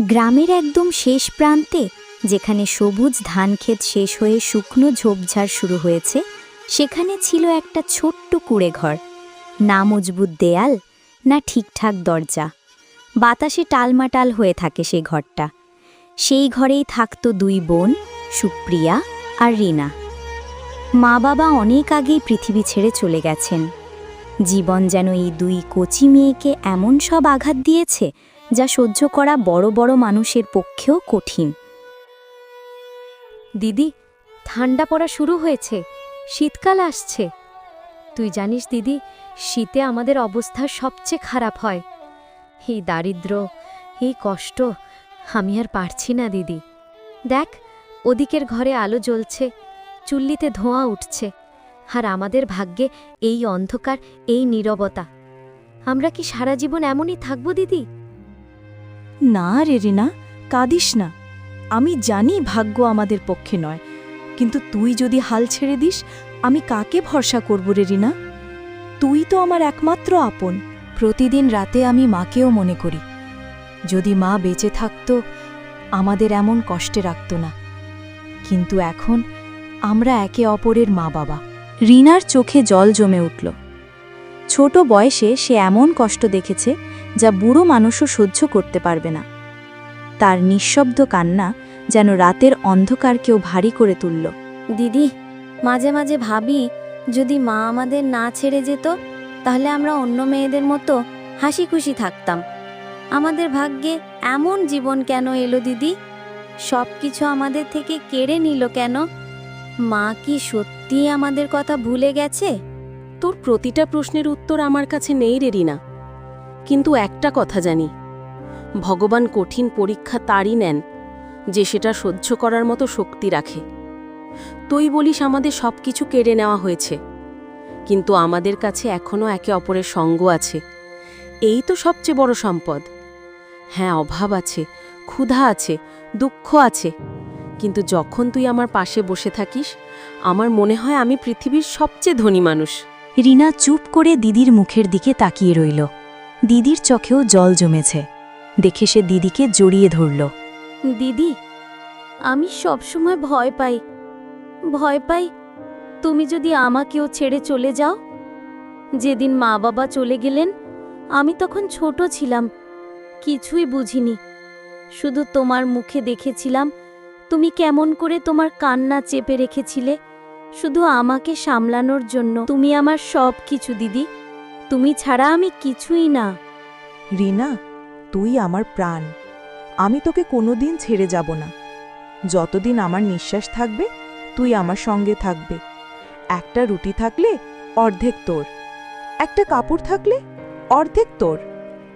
গ্রামের একদম শেষ প্রান্তে, যেখানে সবুজ ধানক্ষেত শেষ হয়ে শুকনো ঝোপঝাড় শুরু হয়েছে, সেখানে ছিল একটা ছোট্ট কুড়ে ঘর। না মজবুত দেয়াল, না ঠিকঠাক দরজা। বাতাসে টালমাটাল হয়ে থাকে সেই ঘরটা। সেই ঘরেই থাকতো দুই বোন, সুপ্রিয়া আর রিনা। মা বাবা অনেক আগেই পৃথিবী ছেড়ে চলে গেছেন। জীবন যেন এই দুই কচি মেয়েকে এমন সব আঘাত দিয়েছে যা সহ্য করা বড় বড় মানুষের পক্ষেও কঠিন। দিদি, ঠান্ডা পড়া শুরু হয়েছে। শীতকাল আসছে। তুই জানিস দিদি, শীতে আমাদের অবস্থা সবচেয়ে খারাপ হয়। এই দারিদ্র, এই কষ্ট, আমি আর পারছি না দিদি। দেখ, ওদিকের ঘরে আলো জ্বলছে, চুল্লিতে ধোঁয়া উঠছে, আর আমাদের ভাগ্যে এই অন্ধকার, এই নীরবতা। আমরা কি সারা জীবন এমনই থাকব দিদি? না রে রিনা, কাঁদিস না। আমি জানি ভাগ্য আমাদের পক্ষে নয়, কিন্তু তুই যদি হাল ছেড়ে দিস, আমি কাকে ভরসা করব রে রিনা? তুই তো আমার একমাত্র আপন, প্রতিদিন রাতে আমি মাকেও মনে করি। যদি মা বেঁচে থাকতো, আমাদের এমন কষ্টে রাখত না। কিন্তু এখন আমরা একে অপরের মা বাবা রিনার চোখে জল জমে উঠল। ছোট বয়সে সে এমন কষ্ট দেখেছে যা বুড়ো মানুষও সহ্য করতে পারবে না। তার নিঃশব্দ কান্না যেন রাতের অন্ধকারকেও ভারী করে তুলল। দিদি, মাঝে মাঝে ভাবি, যদি মা আমাদের না ছেড়ে যেত, তাহলে আমরা অন্য মেয়েদের মতো হাসি খুশি থাকতাম। আমাদের ভাগ্যে এমন জীবন কেন এলো দিদি? সব কিছু আমাদের থেকে কেড়ে নিল কেন? মা কি সত্যি আমাদের কথা ভুলে গেছে? তোর প্রতিটা প্রশ্নের উত্তর আমার কাছে নেই রে রিনা। কিন্তু একটা কথা জানি, ভগবান কঠিন পরীক্ষা তারই নেন, যে সেটা সহ্য করার মতো শক্তি রাখে। তুই বলিস আমাদের সব কিছু কেড়ে নেওয়া হয়েছে, কিন্তু আমাদের কাছে এখনও একে অপরের সঙ্গ আছে। এই তো সবচেয়ে বড় সম্পদ। হ্যাঁ অভাব আছে, ক্ষুধা আছে, দুঃখ আছে, কিন্তু যখন তুই আমার পাশে বসে থাকিস, আমার মনে হয় আমি পৃথিবীর সবচেয়ে ধনী মানুষ। রিনা চুপ করে দিদির মুখের দিকে তাকিয়ে রইল। দিদির চোখেও জল জমেছে। দেখে সে দিদিকে জড়িয়ে ধরল। দিদি, আমি সবসময় ভয় পাই। ভয় পাই তুমি যদি আমাকেও ছেড়ে চলে যাও। যেদিন মা বাবা চলে গেলেন, আমি তখন ছোট ছিলাম। কিছুই বুঝিনি। শুধু তোমার মুখে দেখেছিলাম, তুমি কেমন করে তোমার কান্না চেপে রেখেছিলে। শুধু আমাকে সামলানোর জন্য তুমি আমার সব কিছু, দিদি। তুমি ছাড়া আমি কিছুই না। রিনা, তুই আমার প্রাণ। আমি তোকে কোনোদিন ছেড়ে যাব না। যতদিন আমার নিঃশ্বাস থাকবে, তুই আমার সঙ্গে থাকবে। একটা রুটি থাকলে অর্ধেক তোর। একটা কাপড় থাকলে অর্ধেক তোর।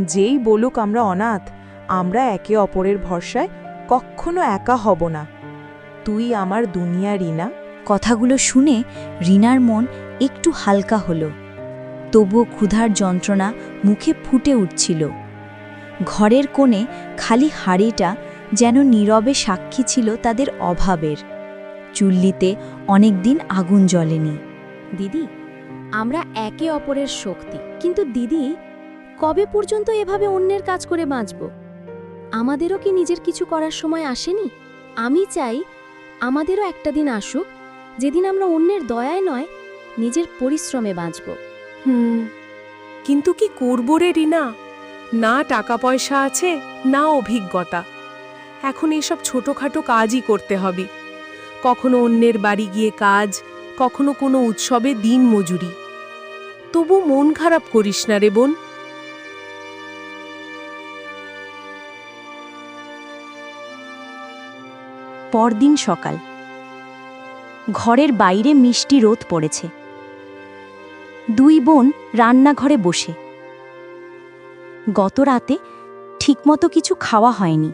যেই বলুক আমরা অনাথ, আমরা একে অপরের ভরসায় কখনো একা হব না। তুই আমার দুনিয়া, রিনা। কথাগুলো শুনে রিনার মন একটু হালকা হল। তবুও ক্ষুধার যন্ত্রণা মুখে ফুটে উঠছিল। ঘরের কোণে খালি হাড়িটা যেন নীরবে সাক্ষী ছিল তাদের অভাবের। চুল্লিতে অনেকদিন আগুন জ্বলেনি। দিদি, আমরা একে অপরের শক্তি, কিন্তু দিদি, কবে পর্যন্ত এভাবে অন্যের কাজ করে বাঁচব? আমাদেরও কি নিজের কিছু করার সময় আসেনি? আমি চাই আমাদেরও একটা দিন আসুক যেদিন আমরা অন্যের দয়ায় নয় নিজের পরিশ্রমে বাঁচব। হুম কিন্তু কি করব রে রিনা? না টাকা পয়সা আছে না অভিজ্ঞতা। এখন এসব ছোটখাটো কাজই করতে হবে। কখনো অন্যের বাড়ি গিয়ে কাজ কখনো কোনো উৎসবে দিন মজুরি। তবু মন খারাপ করিস না রে বোন। পরদিন সকাল। ঘরের বাইরে মিষ্টি রোদ পড়েছে। দুই বোন রান্নাঘরে বসে। গত রাতে ঠিকমতো কিছু খাওয়া হয়নি।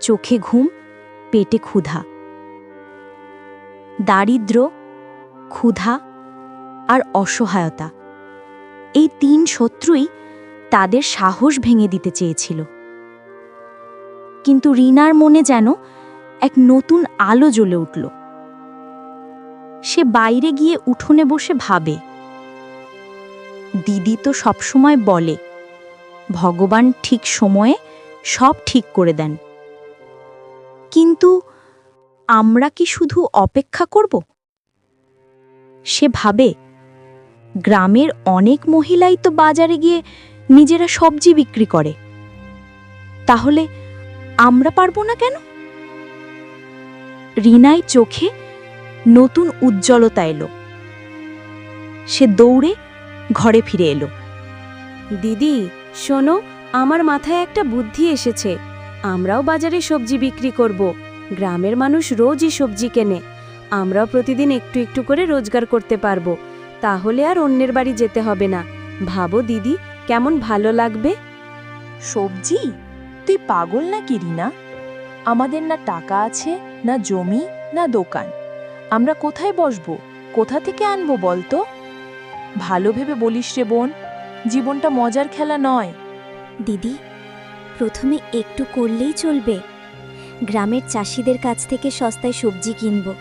চোখে ঘুম, পেটে ক্ষুধা। দারিদ্র, ক্ষুধা আর অসহায়তা। এই তিন শত্রুই তাদের সাহস ভেঙে দিতে চেয়েছিল। কিন্তু রিনার মনে যেন এক নতুন আলো জ্বলে উঠল। সে বাইরে গিয়ে উঠোনে বসে ভাবে। দিদি তো সবসময় বলে, ভগবান ঠিক সময়ে সব ঠিক করে দেন। কিন্তু আমরা কি শুধু অপেক্ষা করব? সে ভাবে, গ্রামের অনেক মহিলাই তো বাজারে গিয়ে নিজেরা সবজি বিক্রি করে। তাহলে আমরা পারব না কেন? রিনাই চোখে নতুন উজ্জ্বলতা এলো। সে দৌড়ে ঘরে ফিরে এলো। দিদি শোনো আমার মাথায় একটা বুদ্ধি এসেছে। আমরাও বাজারে সবজি বিক্রি করব। গ্রামের মানুষ রোজই সবজি কেনে। আমরাও প্রতিদিন একটু একটু করে রোজগার করতে পারব। তাহলে আর অন্যের বাড়ি যেতে হবে না। ভাবো দিদি কেমন ভালো লাগবে? সবজি? তুই পাগল না কি রিনা? আমাদের না টাকা আছে না জমি না দোকান। আমরা কোথায় বসবো? কোথা থেকে আনব বলতো? ভালো ভেবে বলিস রে বোন, জীবনটা মজার খেলা নয়। দিদি, প্রথমে একটু করলেই চলবে। গ্রামের চাষিদের কাছ থেকে সস্তায় সবজি কিনব,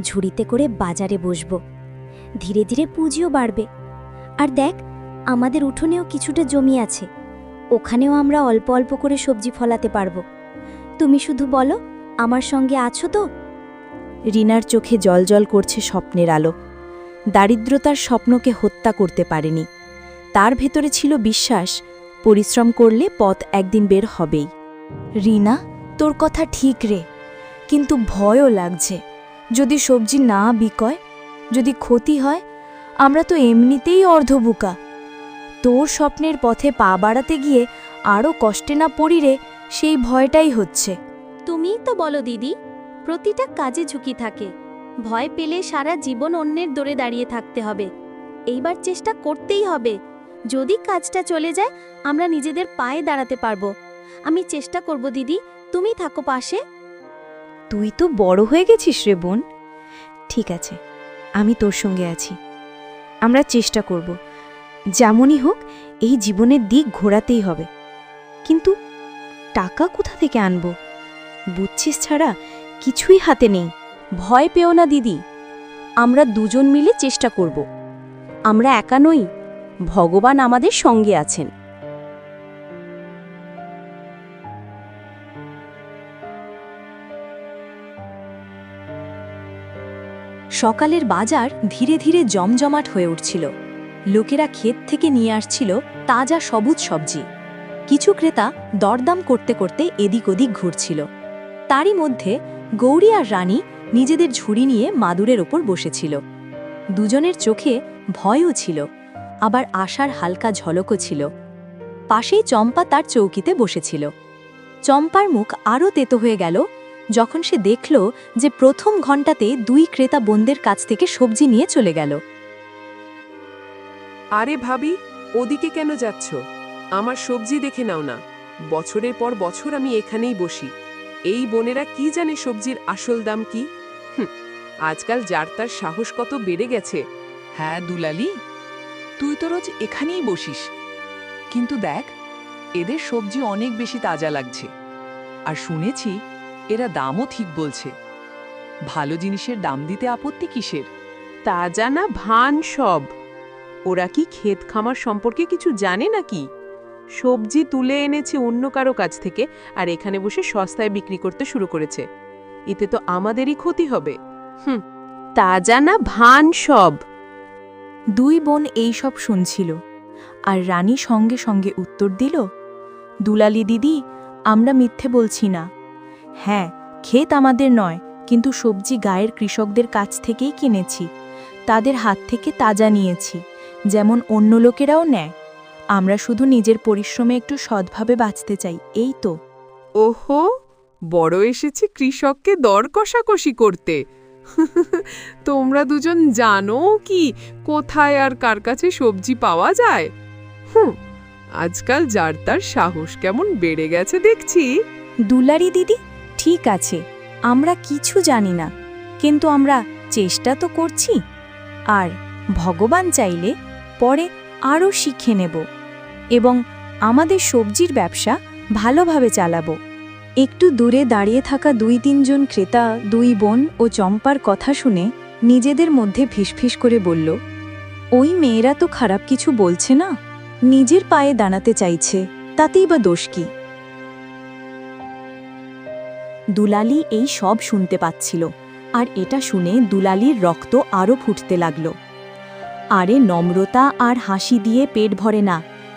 ঝুড়িতে করে বাজারে বসবো। ধীরে ধীরে পুঁজিও বাড়বে। আর দেখ, আমাদের উঠোনেও কিছুটা জমি আছে। ওখানেও আমরা অল্প অল্প করে সবজি ফলাতে পারব। তুমি শুধু বলো, আমার সঙ্গে আছো তো? রিনার চোখে জলজল করছে স্বপ্নের আলো। দারিদ্রতার স্বপ্নকে হত্যা করতে পারেনি। তার ভেতরে ছিল বিশ্বাস, পরিশ্রম করলে পথ একদিন বের হবেই। রিনা, তোর কথা ঠিক রে, কিন্তু ভয়ও লাগছে। যদি সবজি না বিকয়, যদি ক্ষতি হয়, আমরা তো এমনিতেই অর্ধবুকা। তোর স্বপ্নের পথে পা বাড়াতে গিয়ে আরও কষ্টে না পড়ি রে, সেই ভয়টাই হচ্ছে। তুমিই তো বলো দিদি প্রতিটা কাজে ঝুঁকি থাকে। ভয় পেলে সারা জীবন অন্যের দৌড়ে দাঁড়িয়ে থাকতে হবে। এইবার চেষ্টা করতেই হবে। যদি কাজটা চলে যায়, আমরা নিজেদের পায়ে দাঁড়াতে পারব। আমি চেষ্টা করব, দিদি। তুমি থাকো পাশে। তুই তো বড় হয়ে গেছিস রে বোন। ঠিক আছে, আমি তোর সঙ্গে আছি। আমরা চেষ্টা করব। যেমনই হোক, এই জীবনের দিক ঘোরাতেই হবে। কিন্তু টাকা কোথা থেকে আনব? বুঝছিস ছাড়া কিছুই হাতে নেই। ভয় পেও না, দিদি। আমরা দুজন মিলে চেষ্টা করব। আমরা একা নই, ভগবান আমাদের সঙ্গে আছেন। সকালের বাজার ধীরে ধীরে জমজমাট হয়ে উঠছিল। লোকেরা ক্ষেত থেকে নিয়ে আসছিল তাজা সবুজ সবজি। কিছু ক্রেতা দরদাম করতে করতে এদিক ওদিক ঘুরছিল। তারই মধ্যে গৌরী আর রানী নিজেদের ঝুড়ি নিয়ে মাদুরের ওপর বসেছিল। দুজনের চোখে ভয়ও ছিল, আবার আশার হালকা ঝলকও ছিল। পাশেই চম্পা তার চৌকিতে বসেছিল। চম্পার মুখ আরও তেতো হয়ে গেল যখন সে দেখল যে প্রথম ঘণ্টাতে দুই ক্রেতা বোনদের কাছ থেকে সবজি নিয়ে চলে গেল। আরে ভাবি, ওদিকে কেন যাচ্ছ? আমার সবজি দেখে নাও না। বছরের পর বছর আমি এখানেই বসি। এই বোনেরা কি জানে সবজির আসল দাম কি? আজকাল যার তার সাহস কত বেড়ে গেছে। হ্যাঁ দুলালি তুই তো রোজ এখানেই বসিস। কিন্তু দেখ এদের সবজি অনেক বেশি তাজা লাগছে। আর শুনেছি এরা দামও ঠিক বলছে। ভালো জিনিসের দাম দিতে আপত্তি কিসের? তাজা না ভান সব। ওরা কি ক্ষেত খামার সম্পর্কে কিছু জানে নাকি? সবজি তুলে এনেছে অন্য কারও কাছ থেকে আর এখানে বসে সস্তায় বিক্রি করতে শুরু করেছে। এতে তো আমাদেরই ক্ষতি হবে। হুম তাজা না ভান সব। দুই বোন এই সব শুনছিল। আর রানী সঙ্গে সঙ্গে উত্তর দিল, দুলালি দিদি, আমরা মিথ্যে বলছি না। হ্যাঁ ক্ষেত আমাদের নয়, কিন্তু সবজি গায়ের কৃষকদের কাছ থেকেই কিনেছি। তাদের হাত থেকে তাজা নিয়েছি, যেমন অন্য লোকেরাও নেয়। আমরা শুধু নিজের পরিশ্রমে একটু সৎভাবে বাঁচতে চাই এই তো। ওহো বড় এসেছে কৃষককে দর কষাকষি করতে। তোমরা দুজন জানো কি কোথায় আর কার কাছে সবজি পাওয়া যায়? হুম আজকাল যার তার সাহস কেমন বেড়ে গেছে দেখছি। দুলারি দিদি ঠিক আছে আমরা কিছু জানি না কিন্তু আমরা চেষ্টা তো করছি। আর ভগবান চাইলে পরে আরও শিখে নেব। এবং আমাদের সবজির ব্যবসা ভালোভাবে চালাবো। একটু দূরে দাঁড়িয়ে থাকা দুই তিনজন ক্রেতা, দুই বোন ও চম্পার কথা শুনে নিজেদের মধ্যে ফিসফিস করে বলল, ওই মেয়েরা তো খারাপ কিছু বলছে না? নিজের পায়ে দাঁড়াতে চাইছে, তাতেই বা দোষ কি? দুলালি এই সব শুনতে পাচ্ছিল, আর এটা শুনে দুলালির রক্ত আরও ফুটতে লাগল। আরে নম্রতা আর হাসি দিয়ে পেট ভরে না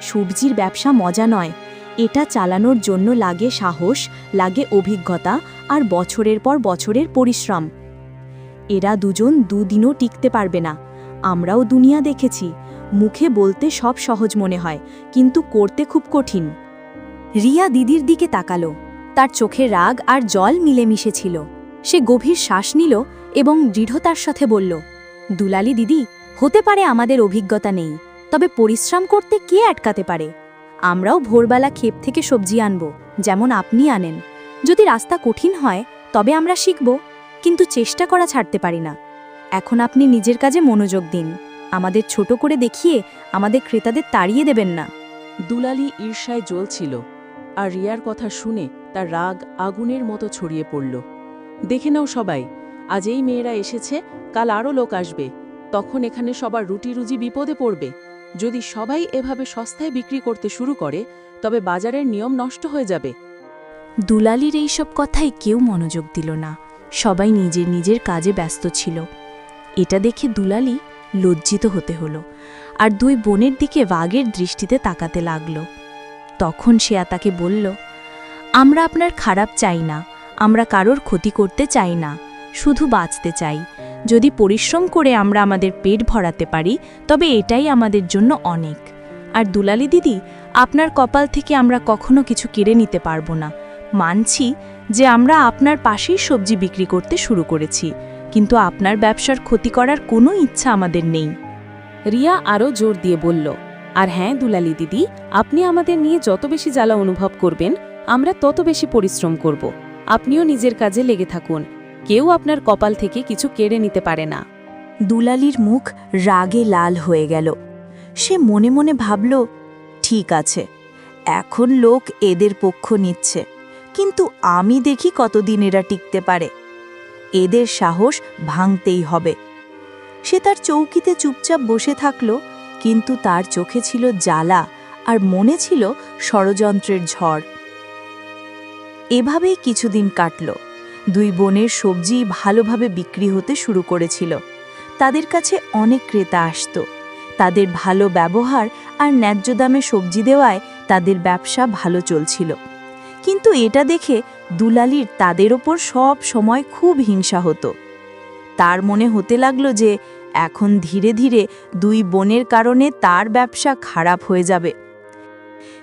সবজির ব্যবসা মজা নয়। এটা চালানোর জন্য লাগে সাহস, লাগে অভিজ্ঞতা আর বছরের পর বছরের পরিশ্রম। এরা দুজন দুদিনও টিকতে পারবে না। আমরাও দুনিয়া দেখেছি। মুখে বলতে সব সহজ মনে হয়, কিন্তু করতে খুব কঠিন। রিয়া দিদির দিকে তাকালো। তার চোখে রাগ আর জল মিলেমিশে ছিল। সে গভীর শ্বাস নিল এবং দৃঢ়তার সাথে বলল, দুলালি দিদি, হতে পারে আমাদের অভিজ্ঞতা নেই। তবে পরিশ্রম করতে কে আটকাতে পারে? আমরাও ভোরবেলা ক্ষেপ থেকে সবজি আনব, যেমন আপনি আনেন। যদি রাস্তা কঠিন হয়, তবে আমরা শিখব, কিন্তু চেষ্টা করা ছাড়তে পারি না। এখন আপনি নিজের কাজে মনোযোগ দিন। আমাদের ছোট করে দেখিয়ে আমাদের ক্রেতাদের তাড়িয়ে দেবেন না। দুলালি ঈর্ষায় জ্বলছিল, আর রিয়ার কথা শুনে তার রাগ আগুনের মতো ছড়িয়ে পড়ল। দেখে নাও সবাই, আজ এই মেয়েরা এসেছে, কাল আরও লোক আসবে, তখন এখানে সবার রুটি রুজি বিপদে পড়বে। যদি সবাই এভাবে সস্তায় বিক্রি করতে শুরু করে, তবে বাজারের নিয়ম নষ্ট হয়ে যাবে। দুলালির এইসব কথায় কেউ মনোযোগ দিল না। সবাই নিজের নিজের কাজে ব্যস্ত ছিল। এটা দেখে দুলালি লজ্জিত হতে হলো আর দুই বোনের দিকে বাঘের দৃষ্টিতে তাকাতে লাগল। তখন সে তাকে বলল, আমরা আপনার খারাপ চাই না। আমরা কারোর ক্ষতি করতে চাই না। শুধু বাঁচতে চাই। যদি পরিশ্রম করে আমরা আমাদের পেট ভরাতে পারি, তবে এটাই আমাদের জন্য অনেক। আর দুলালি দিদি, আপনার কপাল থেকে আমরা কখনো কিছু কেড়ে নিতে পারব না। মানছি যে আমরা আপনার পাশেই সবজি বিক্রি করতে শুরু করেছি, কিন্তু আপনার ব্যবসার ক্ষতি করার কোনো ইচ্ছা আমাদের নেই। রিয়া আরও জোর দিয়ে বলল, আর হ্যাঁ দুলালি দিদি, আপনি আমাদের নিয়ে যত বেশি জ্বালা অনুভব করবেন, আমরা তত বেশি পরিশ্রম করব। আপনিও নিজের কাজে লেগে থাকুন কেউ আপনার কপাল থেকে কিছু কেড়ে নিতে পারে না। দুলালির মুখ রাগে লাল হয়ে গেল। সে মনে মনে ভাবল, ঠিক আছে, এখন লোক এদের পক্ষ নিচ্ছে, কিন্তু আমি দেখি কতদিন এরা টিকতে পারে। এদের সাহস ভাঙতেই হবে। সে তার চৌকিতে চুপচাপ বসে থাকল, কিন্তু তার চোখে ছিল জ্বালা আর মনে ছিল ষড়যন্ত্রের ঝড়। এভাবেই কিছুদিন কাটল। দুই বোনের সবজি ভালোভাবে বিক্রি হতে শুরু করেছিল। তাদের কাছে অনেক ক্রেতা আসত। তাদের ভালো ব্যবহার আর ন্যায্য দামে সবজি দেওয়ায় তাদের ব্যবসা ভালো চলছিল। কিন্তু এটা দেখে দুলালির তাদের ওপর সব সময় খুব হিংসা হতো। তার মনে হতে লাগল যে এখন ধীরে ধীরে দুই বোনের কারণে তার ব্যবসা খারাপ হয়ে যাবে।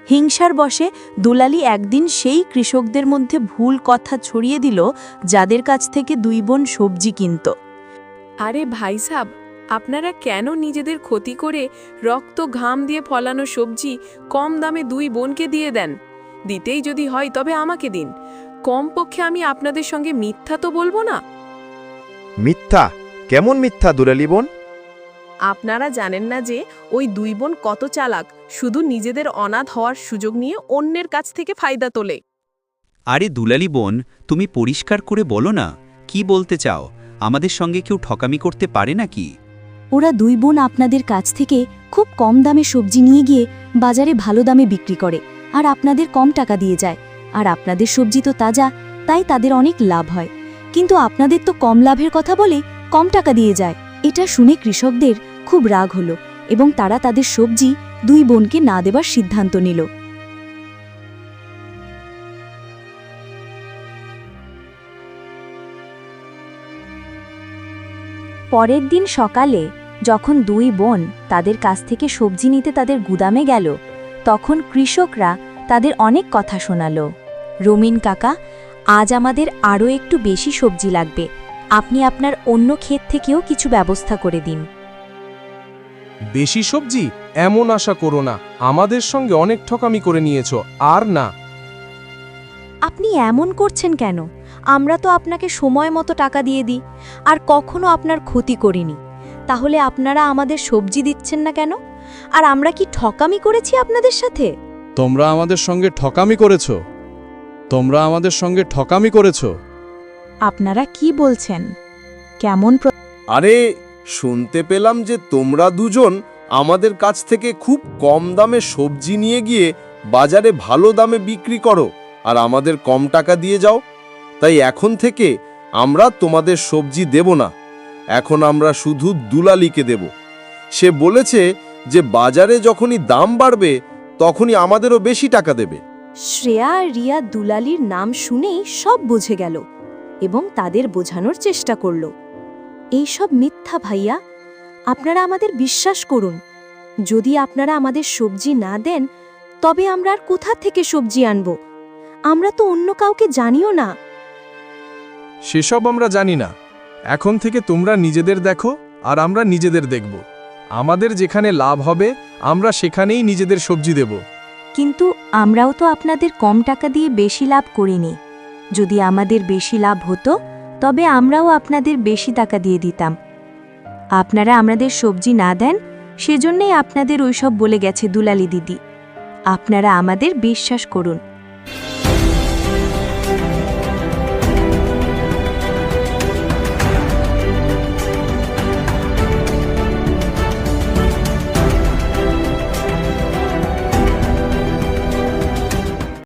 হিংসার বশে দুলালি একদিন সেই কৃষকদের মধ্যে ভুল কথা ছড়িয়ে দিল যাদের কাছ থেকে দুই বোন সবজি কিনত। আরে ভাই সাব আপনারা কেন নিজেদের ক্ষতি করে রক্ত ঘাম দিয়ে ফলানো সবজি কম দামে দুই বোনকে দিয়ে দেন? দিতেই যদি হয় তবে আমাকে দিন। কমপক্ষে আমি আপনাদের সঙ্গে মিথ্যা তো বলব না। মিথ্যা? কেমন মিথ্যা দুলালি বোন? আপনারা জানেন না যে ওই দুই বোন কত চালাক শুধু নিজেদের অনাথ হওয়ার সুযোগ নিয়ে অন্যের কাছ থেকে ফায়দা তোলে। আরে দুলালি বোন তুমি পরিষ্কার করে বলো না। কি বলতে চাও? আমাদের সঙ্গে কেউ ঠকামি করতে পারে নাকি? ওরা দুই বোন আপনাদের কাছ থেকে খুব কম দামে সবজি নিয়ে গিয়ে বাজারে ভালো দামে বিক্রি করে আর আপনাদের কম টাকা দিয়ে যায়। আর আপনাদের সবজি তো তাজা তাই তাদের অনেক লাভ হয়। কিন্তু আপনাদের তো কম লাভের কথা বলে কম টাকা দিয়ে যায়। এটা শুনে কৃষকদের খুব রাগ হলো এবং তারা তাদের সবজি দুই বোনকে না দেবার সিদ্ধান্ত নিল। পরের দিন সকালে যখন দুই বোন তাদের কাছ থেকে সবজি নিতে তাদের গুদামে গেল, তখন কৃষকরা তাদের অনেক কথা শোনালো। রমিন কাকা, আজ আমাদের আরও একটু বেশি সবজি লাগবে। আপনি আপনার অন্য ক্ষেত থেকেও কিছু ব্যবস্থা করে দিন। বেশি সবজি এমন আশা করো না আমাদের সঙ্গে অনেক ঠকামি করে নিয়েছ আর না। আপনি এমন করছেন কেন? আমরা তো আপনাকে সময় মতো টাকা দিয়ে দিই আর কখনো আপনার ক্ষতি করিনি। তাহলে আপনারা আমাদের সবজি দিচ্ছেন না কেন? আর আমরা কি ঠকামি করেছি আপনাদের সাথে? তোমরা আমাদের সঙ্গে ঠকামি করেছ। তোমরা আমাদের সঙ্গে ঠকামি করেছ। আপনারা কি বলছেন? কেমন আরে শুনতে পেলাম যে তোমরা দুজন আমাদের কাছ থেকে খুব কম দামে সবজি নিয়ে গিয়ে বাজারে ভালো দামে বিক্রি করো আর আমাদের কম টাকা দিয়ে যাও। তাই এখন থেকে আমরা তোমাদের সবজি দেব না। এখন আমরা শুধু দুলালিকে দেব। সে বলেছে যে বাজারে যখনই দাম বাড়বে, তখনই আমাদেরও বেশি টাকা দেবে। শ্রেয়া আর রিয়া দুলালির নাম শুনেই সব বুঝে গেল এবং তাদের বোঝানোর চেষ্টা করল। এইসব মিথ্যা ভাইয়া। আপনারা আমাদের বিশ্বাস করুন। যদি আপনারা আমাদের সবজি না দেন তবে আমরা আর কোথা থেকে সবজি আনব? আমরা তো অন্য কাউকে জানিও না। সেসব আমরা জানি না। এখন থেকে তোমরা নিজেদের দেখো আর আমরা নিজেদের দেখব। আমাদের যেখানে লাভ হবে আমরা সেখানেই নিজেদের সবজি দেব। কিন্তু আমরাও তো আপনাদের কম টাকা দিয়ে বেশি লাভ করিনি। যদি আমাদের বেশি লাভ হতো তবে আমরাও আপনাদের বেশি টাকা দিয়ে দিতাম। আপনারা আমাদের সবজি না দেন, সেজন্যই আপনাদের ওইসব বলে গেছে দুলালি দিদি। আপনারা আমাদের বিশ্বাস করুন।